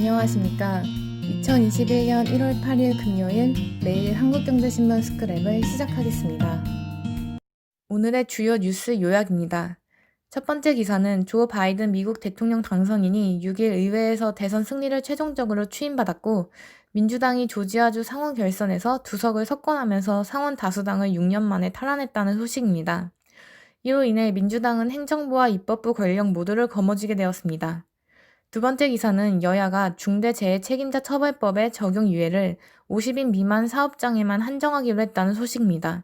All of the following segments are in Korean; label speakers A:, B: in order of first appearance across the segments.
A: 안녕하십니까. 2021년 1월 8일 금요일 매일 한국경제신문 스크랩을 시작하겠습니다. 오늘의 주요 뉴스 요약입니다. 첫 번째 기사는 조 바이든 미국 대통령 당선인이 6일 의회에서 대선 승리를 최종적으로 추인받았고 민주당이 조지아주 상원 결선에서 두 석을 석권하면서 상원 다수당을 6년 만에 탈환했다는 소식입니다. 이로 인해 민주당은 행정부와 입법부 권력 모두를 거머쥐게 되었습니다. 두 번째 기사는 여야가 중대재해 책임자 처벌법의 적용 유예를 50인 미만 사업장에만 한정하기로 했다는 소식입니다.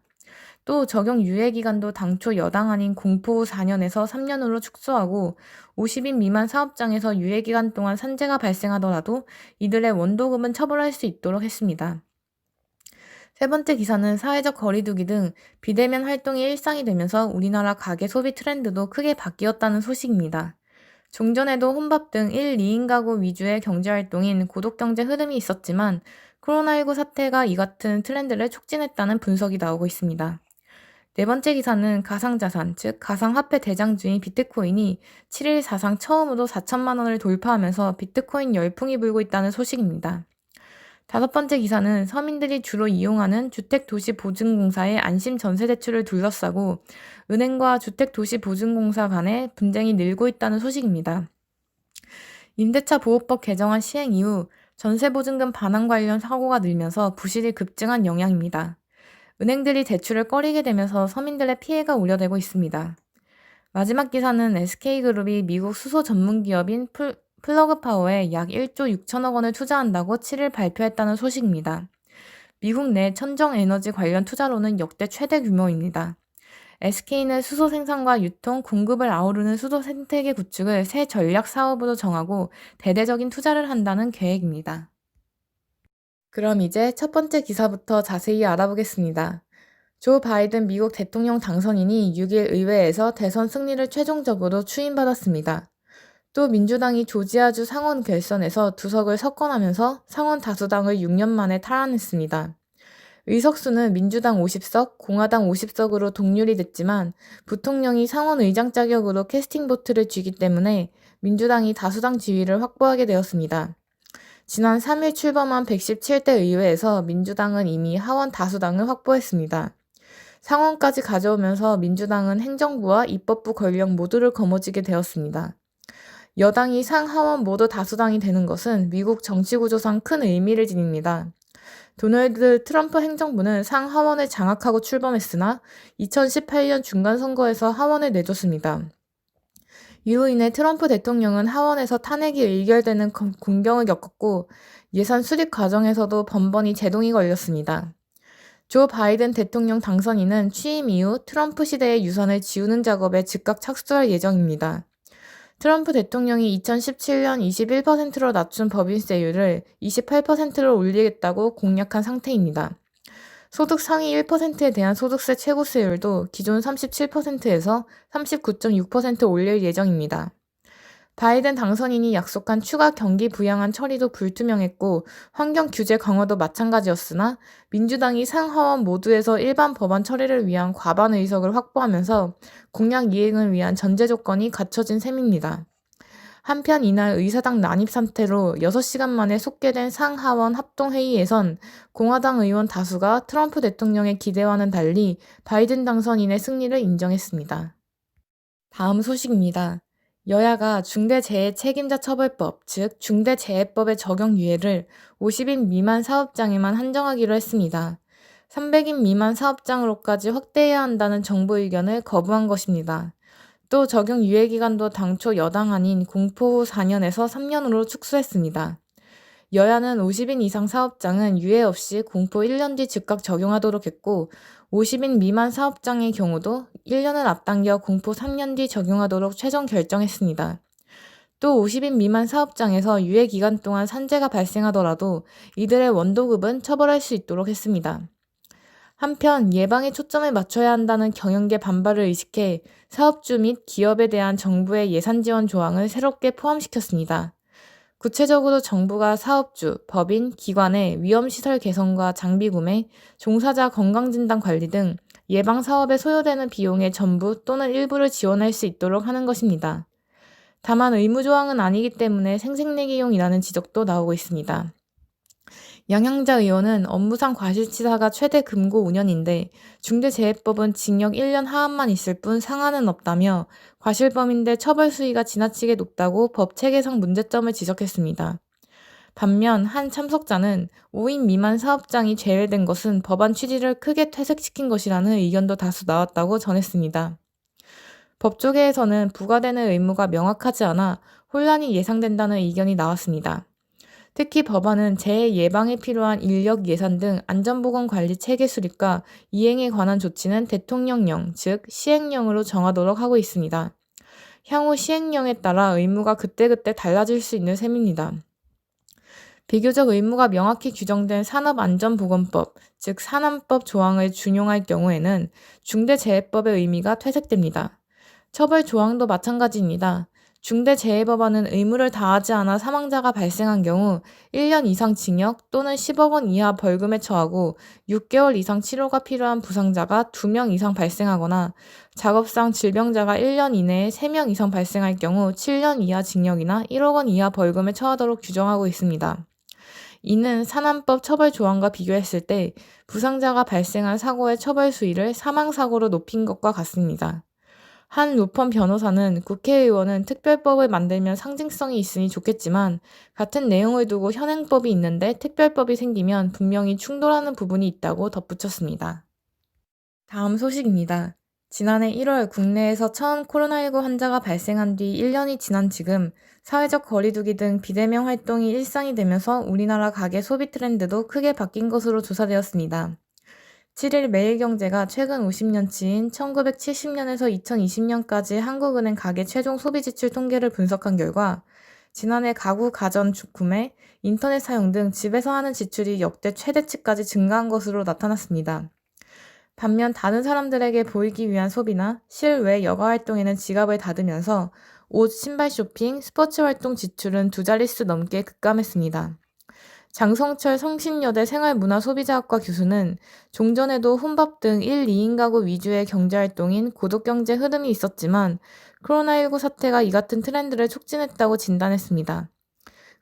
A: 또 적용 유예 기간도 당초 여당 아닌 공포 후 4년에서 3년으로 축소하고 50인 미만 사업장에서 유예 기간 동안 산재가 발생하더라도 이들의 원도금은 처벌할 수 있도록 했습니다. 세 번째 기사는 사회적 거리두기 등 비대면 활동이 일상이 되면서 우리나라 가계 소비 트렌드도 크게 바뀌었다는 소식입니다. 종전에도 혼밥 등 1, 2인 가구 위주의 경제활동인 고독경제 흐름이 있었지만 코로나19 사태가 이 같은 트렌드를 촉진했다는 분석이 나오고 있습니다. 네 번째 기사는 가상자산, 즉 가상화폐 대장주인 비트코인이 7일 사상 처음으로 4천만 원을 돌파하면서 비트코인 열풍이 불고 있다는 소식입니다. 다섯 번째 기사는 서민들이 주로 이용하는 주택도시보증공사의 안심 전세대출을 둘러싸고 은행과 주택도시보증공사 간의 분쟁이 늘고 있다는 소식입니다. 임대차 보호법 개정안 시행 이후 전세보증금 반환 관련 사고가 늘면서 부실이 급증한 영향입니다. 은행들이 대출을 꺼리게 되면서 서민들의 피해가 우려되고 있습니다. 마지막 기사는 SK그룹이 미국 수소 전문 기업인 풀, 플러그 파워에 약 1조 6천억 원을 투자한다고 7일 발표했다는 소식입니다. 미국 내 천정 에너지 관련 투자로는 역대 최대 규모입니다. SK는 수소 생산과 유통, 공급을 아우르는 수소 생태계 구축을 새 전략 사업으로 정하고 대대적인 투자를 한다는 계획입니다. 그럼 이제 첫 번째 기사부터 자세히 알아보겠습니다. 조 바이든 미국 대통령 당선인이 6일 의회에서 대선 승리를 최종적으로 추인받았습니다. 또 민주당이 조지아주 상원 결선에서 두 석을 석권하면서 상원 다수당을 6년 만에 탈환했습니다. 의석수는 민주당 50석, 공화당 50석으로 동률이 됐지만 부통령이 상원 의장 자격으로 캐스팅 보트를 쥐기 때문에 민주당이 다수당 지위를 확보하게 되었습니다. 지난 3일 출범한 117대 의회에서 민주당은 이미 하원 다수당을 확보했습니다. 상원까지 가져오면서 민주당은 행정부와 입법부 권력 모두를 거머쥐게 되었습니다. 여당이 상하원 모두 다수당이 되는 것은 미국 정치구조상 큰 의미를 지닙니다. 도널드 트럼프 행정부는 상하원을 장악하고 출범했으나 2018년 중간 선거에서 하원을 내줬습니다. 이로 인해 트럼프 대통령은 하원에서 탄핵이 의결되는 공경을 겪었고 예산 수립 과정에서도 번번이 제동이 걸렸습니다. 조 바이든 대통령 당선인은 취임 이후 트럼프 시대의 유산을 지우는 작업에 즉각 착수할 예정입니다. 트럼프 대통령이 2017년 21%로 낮춘 법인세율을 28%로 올리겠다고 공약한 상태입니다. 소득 상위 1%에 대한 소득세 최고세율도 기존 37%에서 39.6% 올릴 예정입니다. 바이든 당선인이 약속한 추가 경기 부양안 처리도 불투명했고 환경 규제 강화도 마찬가지였으나 민주당이 상하원 모두에서 일반 법안 처리를 위한 과반 의석을 확보하면서 공약 이행을 위한 전제 조건이 갖춰진 셈입니다. 한편 이날 의사당 난입 상태로 6시간 만에 속개된 상하원 합동회의에선 공화당 의원 다수가 트럼프 대통령의 기대와는 달리 바이든 당선인의 승리를 인정했습니다. 다음 소식입니다. 여야가 중대재해책임자 처벌법, 즉 중대재해법의 적용 유예를 50인 미만 사업장에만 한정하기로 했습니다. 300인 미만 사업장으로까지 확대해야 한다는 정부 의견을 거부한 것입니다. 또 적용 유예 기간도 당초 여당 아닌 공포 후 4년에서 3년으로 축소했습니다. 여야는 50인 이상 사업장은 유예 없이 공포 1년 뒤 즉각 적용하도록 했고 50인 미만 사업장의 경우도 1년을 앞당겨 공포 3년 뒤 적용하도록 최종 결정했습니다. 또 50인 미만 사업장에서 유예 기간 동안 산재가 발생하더라도 이들의 원도급은 처벌할 수 있도록 했습니다. 한편 예방에 초점을 맞춰야 한다는 경영계 반발을 의식해 사업주 및 기업에 대한 정부의 예산 지원 조항을 새롭게 포함시켰습니다. 구체적으로 정부가 사업주, 법인, 기관의 위험시설 개선과 장비 구매, 종사자 건강진단 관리 등 예방 사업에 소요되는 비용의 전부 또는 일부를 지원할 수 있도록 하는 것입니다. 다만 의무조항은 아니기 때문에 생색내기용이라는 지적도 나오고 있습니다. 양양자 의원은 업무상 과실치사가 최대 금고 5년인데 중대재해법은 징역 1년 하한만 있을 뿐 상한은 없다며 과실범인데 처벌 수위가 지나치게 높다고 법 체계상 문제점을 지적했습니다. 반면 한 참석자는 5인 미만 사업장이 제외된 것은 법안 취지를 크게 퇴색시킨 것이라는 의견도 다수 나왔다고 전했습니다. 법조계에서는 부과되는 의무가 명확하지 않아 혼란이 예상된다는 의견이 나왔습니다. 특히 법안은 재해 예방에 필요한 인력 예산 등 안전보건 관리 체계 수립과 이행에 관한 조치는 대통령령, 즉 시행령으로 정하도록 하고 있습니다. 향후 시행령에 따라 의무가 그때그때 달라질 수 있는 셈입니다. 비교적 의무가 명확히 규정된 산업안전보건법, 즉 산안법 조항을 준용할 경우에는 중대재해법의 의미가 퇴색됩니다. 처벌 조항도 마찬가지입니다. 중대재해법안은 의무를 다하지 않아 사망자가 발생한 경우 1년 이상 징역 또는 10억 원 이하 벌금에 처하고 6개월 이상 치료가 필요한 부상자가 2명 이상 발생하거나 작업상 질병자가 1년 이내에 3명 이상 발생할 경우 7년 이하 징역이나 1억 원 이하 벌금에 처하도록 규정하고 있습니다. 이는 산안법 처벌 조항과 비교했을 때 부상자가 발생한 사고의 처벌 수위를 사망사고로 높인 것과 같습니다. 한 로펌 변호사는 국회의원은 특별법을 만들면 상징성이 있으니 좋겠지만 같은 내용을 두고 현행법이 있는데 특별법이 생기면 분명히 충돌하는 부분이 있다고 덧붙였습니다. 다음 소식입니다. 지난해 1월 국내에서 처음 코로나19 환자가 발생한 뒤 1년이 지난 지금 사회적 거리두기 등 비대면 활동이 일상이 되면서 우리나라 가게 소비 트렌드도 크게 바뀐 것으로 조사되었습니다. 7일 매일경제가 최근 50년치인 1970년에서 2020년까지 한국은행 가계 최종 소비 지출 통계를 분석한 결과 지난해 가구 가전 구매, 인터넷 사용 등 집에서 하는 지출이 역대 최대치까지 증가한 것으로 나타났습니다. 반면 다른 사람들에게 보이기 위한 소비나 실외 여가 활동에는 지갑을 닫으면서 옷, 신발 쇼핑, 스포츠 활동 지출은 두 자릿수 넘게 급감했습니다. 장성철 성신여대 생활문화소비자학과 교수는 종전에도 혼밥 등 1, 2인 가구 위주의 경제활동인 고독경제 흐름이 있었지만 코로나19 사태가 이 같은 트렌드를 촉진했다고 진단했습니다.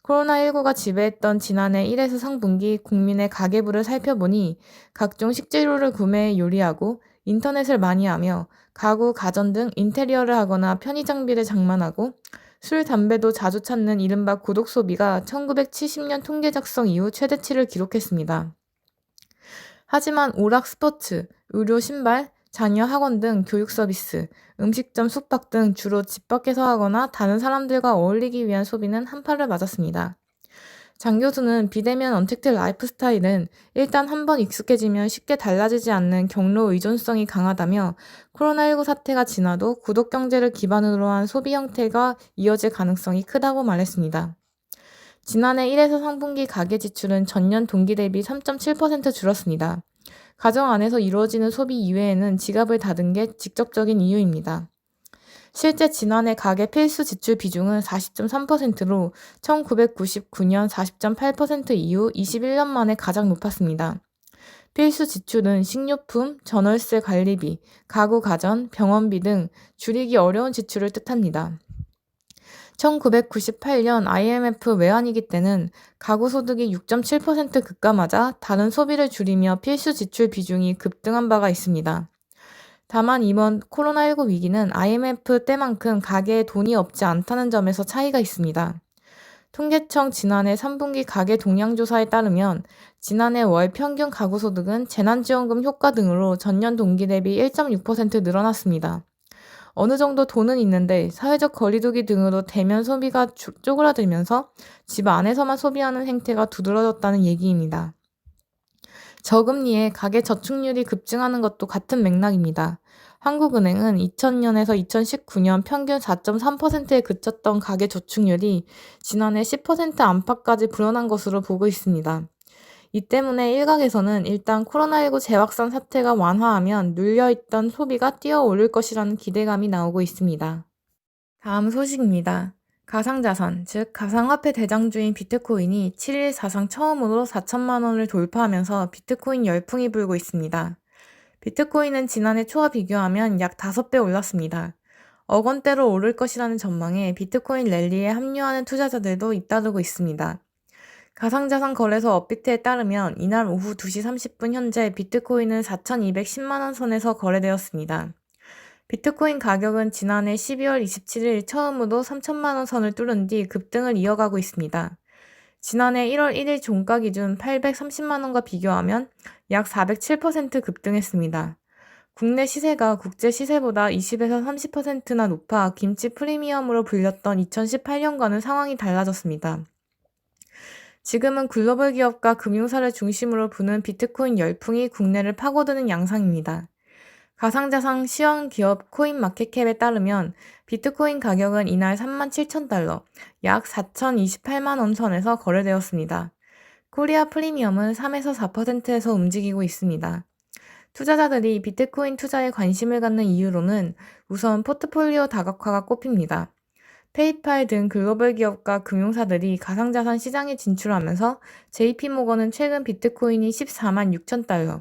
A: 코로나19가 지배했던 지난해 1에서 상분기 국민의 가계부를 살펴보니 각종 식재료를 구매해 요리하고 인터넷을 많이 하며 가구, 가전 등 인테리어를 하거나 편의 장비를 장만하고 술, 담배도 자주 찾는 이른바 고독 소비가 1970년 통계 작성 이후 최대치를 기록했습니다. 하지만 오락 스포츠, 의료 신발, 자녀 학원 등 교육 서비스, 음식점 숙박 등 주로 집 밖에서 하거나 다른 사람들과 어울리기 위한 소비는 한파를 맞았습니다. 장 교수는 비대면 언택트 라이프 스타일은 일단 한번 익숙해지면 쉽게 달라지지 않는 경로 의존성이 강하다며 코로나19 사태가 지나도 구독 경제를 기반으로 한 소비 형태가 이어질 가능성이 크다고 말했습니다. 지난해 1에서 상분기 가계 지출은 전년 동기 대비 3.7% 줄었습니다. 가정 안에서 이루어지는 소비 이외에는 지갑을 닫은 게 직접적인 이유입니다. 실제 지난해 가계 필수 지출 비중은 40.3%로 1999년 40.8% 이후 21년 만에 가장 높았습니다. 필수 지출은 식료품, 전월세 관리비, 가구 가전, 병원비 등 줄이기 어려운 지출을 뜻합니다. 1998년 IMF 외환위기 때는 가구 소득이 6.7% 급감하자 다른 소비를 줄이며 필수 지출 비중이 급등한 바가 있습니다. 다만 이번 코로나19 위기는 IMF 때만큼 가계에 돈이 없지 않다는 점에서 차이가 있습니다. 통계청 지난해 3분기 가계 동향조사에 따르면 지난해 월 평균 가구 소득은 재난지원금 효과 등으로 전년 동기 대비 1.6% 늘어났습니다. 어느 정도 돈은 있는데 사회적 거리두기 등으로 대면 소비가 쪼그라들면서 집 안에서만 소비하는 행태가 두드러졌다는 얘기입니다. 저금리에 가계 저축률이 급증하는 것도 같은 맥락입니다. 한국은행은 2000년에서 2019년 평균 4.3%에 그쳤던 가계 저축률이 지난해 10% 안팎까지 불어난 것으로 보고 있습니다. 이 때문에 일각에서는 일단 코로나19 재확산 사태가 완화하면 눌려있던 소비가 뛰어오를 것이라는 기대감이 나오고 있습니다. 다음 소식입니다. 가상자산, 즉 가상화폐 대장주인 비트코인이 7일 사상 처음으로 4천만 원을 돌파하면서 비트코인 열풍이 불고 있습니다. 비트코인은 지난해 초와 비교하면 약 5배 올랐습니다. 억 원대로 오를 것이라는 전망에 비트코인 랠리에 합류하는 투자자들도 잇따르고 있습니다. 가상자산 거래소 업비트에 따르면 이날 오후 2시 30분 현재 비트코인은 4,210만 원 선에서 거래되었습니다. 비트코인 가격은 지난해 12월 27일 처음으로 3천만 원 선을 뚫은 뒤 급등을 이어가고 있습니다. 지난해 1월 1일 종가 기준 830만 원과 비교하면 약 407% 급등했습니다. 국내 시세가 국제 시세보다 20에서 30%나 높아 김치 프리미엄으로 불렸던 2018년과는 상황이 달라졌습니다. 지금은 글로벌 기업과 금융사를 중심으로 부는 비트코인 열풍이 국내를 파고드는 양상입니다. 가상자산 시황 기업 코인마켓캡에 따르면 비트코인 가격은 이날 37,000달러, 약 4,028만 원 선에서 거래되었습니다. 코리아 프리미엄은 3에서 4%에서 움직이고 있습니다. 투자자들이 비트코인 투자에 관심을 갖는 이유로는 우선 포트폴리오 다각화가 꼽힙니다. 페이팔 등 글로벌 기업과 금융사들이 가상자산 시장에 진출하면서 JP모건은 최근 비트코인이 14만 6천 달러,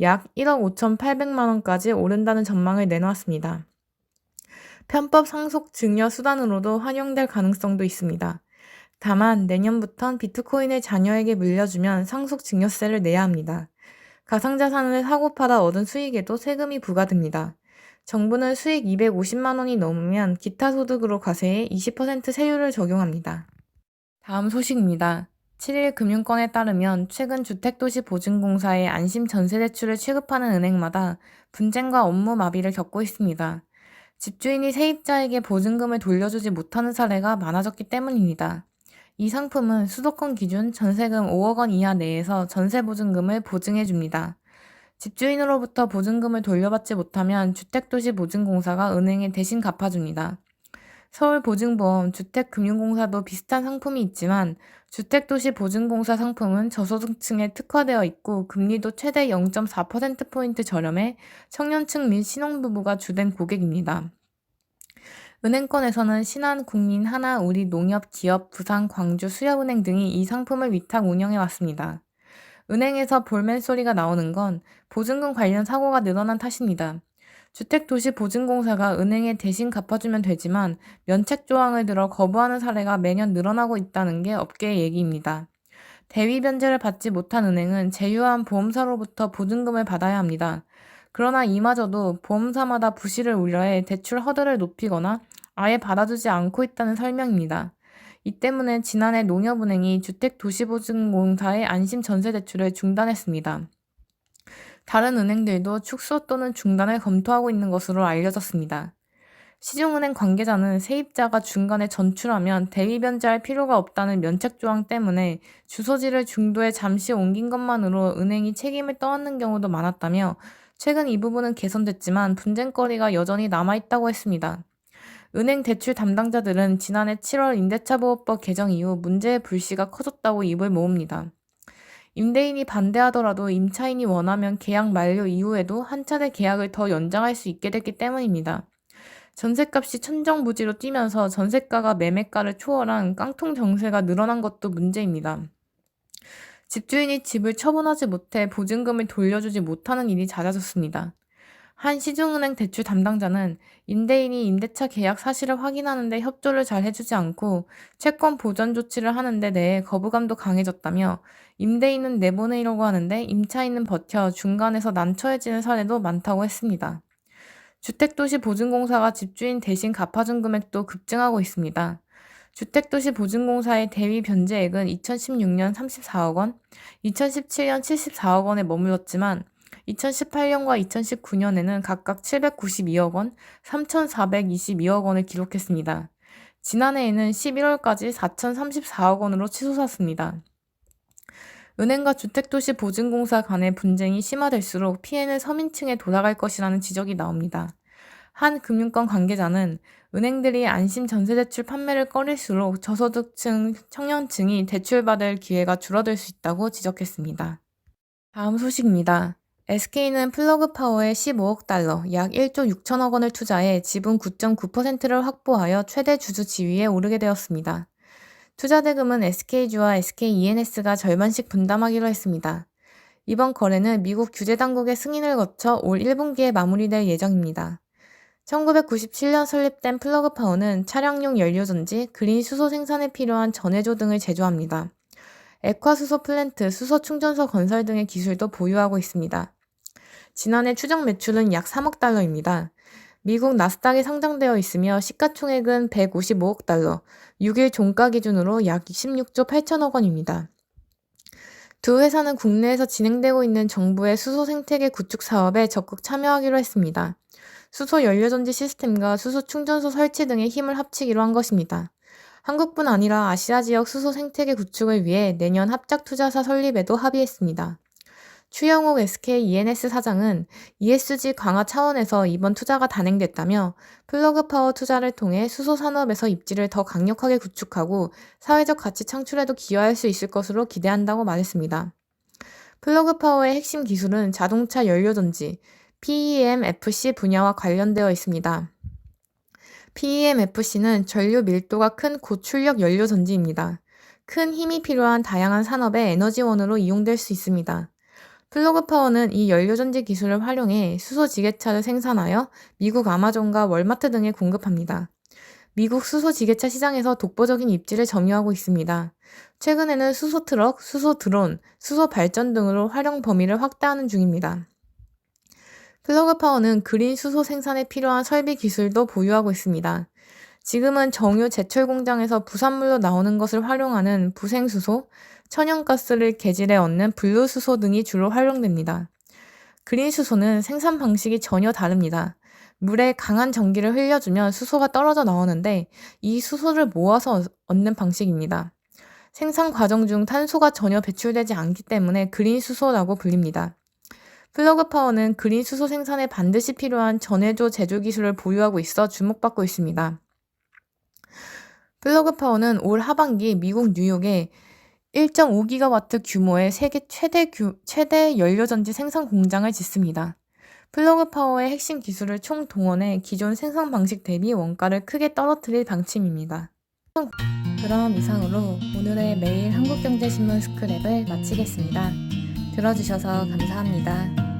A: 약 1억 5,800만 원까지 오른다는 전망을 내놓았습니다. 편법 상속 증여 수단으로도 활용될 가능성도 있습니다. 다만 내년부턴 비트코인을 자녀에게 물려주면 상속 증여세를 내야 합니다. 가상자산을 사고 팔아 얻은 수익에도 세금이 부과됩니다. 정부는 수익 250만 원이 넘으면 기타 소득으로 과세해 20% 세율을 적용합니다. 다음 소식입니다. 7일 금융권에 따르면 최근 주택도시보증공사의 안심 전세대출을 취급하는 은행마다 분쟁과 업무 마비를 겪고 있습니다. 집주인이 세입자에게 보증금을 돌려주지 못하는 사례가 많아졌기 때문입니다. 이 상품은 수도권 기준 전세금 5억 원 이하 내에서 전세보증금을 보증해줍니다. 집주인으로부터 보증금을 돌려받지 못하면 주택도시보증공사가 은행에 대신 갚아줍니다. 서울보증보험, 주택금융공사도 비슷한 상품이 있지만 주택도시보증공사 상품은 저소득층에 특화되어 있고 금리도 최대 0.4%포인트 저렴해 청년층 및 신혼부부가 주된 고객입니다. 은행권에서는 신한, 국민, 하나, 우리, 농협, 기업, 부산, 광주, 수협은행 등이 이 상품을 위탁 운영해 왔습니다. 은행에서 볼멘 소리가 나오는 건 보증금 관련 사고가 늘어난 탓입니다. 주택도시보증공사가 은행에 대신 갚아주면 되지만 면책 조항을 들어 거부하는 사례가 매년 늘어나고 있다는 게 업계의 얘기입니다. 대위 변제를 받지 못한 은행은 제휴한 보험사로부터 보증금을 받아야 합니다. 그러나 이마저도 보험사마다 부실을 우려해 대출 허들을 높이거나 아예 받아주지 않고 있다는 설명입니다. 이 때문에 지난해 농협은행이 주택도시보증공사의 안심 전세대출을 중단했습니다. 다른 은행들도 축소 또는 중단을 검토하고 있는 것으로 알려졌습니다. 시중은행 관계자는 세입자가 중간에 전출하면 대위 변제할 필요가 없다는 면책 조항 때문에 주소지를 중도에 잠시 옮긴 것만으로 은행이 책임을 떠안는 경우도 많았다며 최근 이 부분은 개선됐지만 분쟁거리가 여전히 남아있다고 했습니다. 은행 대출 담당자들은 지난해 7월 임대차 보호법 개정 이후 문제의 불씨가 커졌다고 입을 모읍니다. 임대인이 반대하더라도 임차인이 원하면 계약 만료 이후에도 한 차례 계약을 더 연장할 수 있게 됐기 때문입니다. 전셋값이 천정부지로 뛰면서 전셋가가 매매가를 초월한 깡통 정세가 늘어난 것도 문제입니다. 집주인이 집을 처분하지 못해 보증금을 돌려주지 못하는 일이 잦아졌습니다. 한 시중은행 대출 담당자는 임대인이 임대차 계약 사실을 확인하는데 협조를 잘 해주지 않고 채권 보전 조치를 하는데 대해 거부감도 강해졌다며 임대인은 내보내려고 하는데 임차인은 버텨 중간에서 난처해지는 사례도 많다고 했습니다. 주택도시보증공사가 집주인 대신 갚아준 금액도 급증하고 있습니다. 주택도시보증공사의 대위 변제액은 2016년 34억 원, 2017년 74억 원에 머물렀지만 2018년과 2019년에는 각각 792억 원, 3,422억 원을 기록했습니다. 지난해에는 11월까지 4,034억 원으로 치솟았습니다. 은행과 주택도시 보증공사 간의 분쟁이 심화될수록 피해는 서민층에 돌아갈 것이라는 지적이 나옵니다. 한 금융권 관계자는 은행들이 안심 전세대출 판매를 꺼릴수록 저소득층, 청년층이 대출받을 기회가 줄어들 수 있다고 지적했습니다. 다음 소식입니다. SK는 플러그 파워에 15억 달러, 약 1조 6천억 원을 투자해 지분 9.9%를 확보하여 최대 주주 지위에 오르게 되었습니다. 투자 대금은 SK주와 SKENS가 절반씩 분담하기로 했습니다. 이번 거래는 미국 규제 당국의 승인을 거쳐 올 1분기에 마무리될 예정입니다. 1997년 설립된 플러그 파워는 차량용 연료전지, 그린 수소 생산에 필요한 전해조 등을 제조합니다. 액화 수소 플랜트, 수소 충전소 건설 등의 기술도 보유하고 있습니다. 지난해 추정 매출은 약 3억 달러입니다. 미국 나스닥에 상장되어 있으며 시가총액은 155억 달러, 6일 종가 기준으로 약 16조 8천억 원입니다. 두 회사는 국내에서 진행되고 있는 정부의 수소 생태계 구축 사업에 적극 참여하기로 했습니다. 수소 연료전지 시스템과 수소 충전소 설치 등의 힘을 합치기로 한 것입니다. 한국뿐 아니라 아시아 지역 수소 생태계 구축을 위해 내년 합작 투자사 설립에도 합의했습니다. 추영욱 SK ENS 사장은 ESG 강화 차원에서 이번 투자가 단행됐다며 플러그 파워 투자를 통해 수소 산업에서 입지를 더 강력하게 구축하고 사회적 가치 창출에도 기여할 수 있을 것으로 기대한다고 말했습니다. 플러그 파워의 핵심 기술은 자동차 연료 전지, PEMFC 분야와 관련되어 있습니다. PEMFC는 전류 밀도가 큰 고출력 연료 전지입니다. 큰 힘이 필요한 다양한 산업의 에너지원으로 이용될 수 있습니다. 플러그 파워는 이 연료 전지 기술을 활용해 수소 지게차를 생산하여 미국 아마존과 월마트 등에 공급합니다. 미국 수소 지게차 시장에서 독보적인 입지를 점유하고 있습니다. 최근에는 수소 트럭, 수소 드론, 수소 발전 등으로 활용 범위를 확대하는 중입니다. 플러그 파워는 그린 수소 생산에 필요한 설비 기술도 보유하고 있습니다. 지금은 정유 제철 공장에서 부산물로 나오는 것을 활용하는 부생수소, 천연가스를 개질해 얻는 분류수소 등이 주로 활용됩니다. 그린 수소는 생산 방식이 전혀 다릅니다. 물에 강한 전기를 흘려주면 수소가 떨어져 나오는데 이 수소를 모아서 얻는 방식입니다. 생산 과정 중 탄소가 전혀 배출되지 않기 때문에 그린 수소라고 불립니다. 플러그 파워는 그린 수소 생산에 반드시 필요한 전해조 제조 기술을 보유하고 있어 주목받고 있습니다. 플러그 파워는 올 하반기 미국 뉴욕에 1.5기가와트 규모의 세계 최대, 규, 최대 연료전지 생산 공장을 짓습니다. 플러그 파워의 핵심 기술을 총 동원해 기존 생산 방식 대비 원가를 크게 떨어뜨릴 방침입니다. 그럼 이상으로 오늘의 매일 한국경제신문 스크랩을 마치겠습니다. 들어주셔서 감사합니다.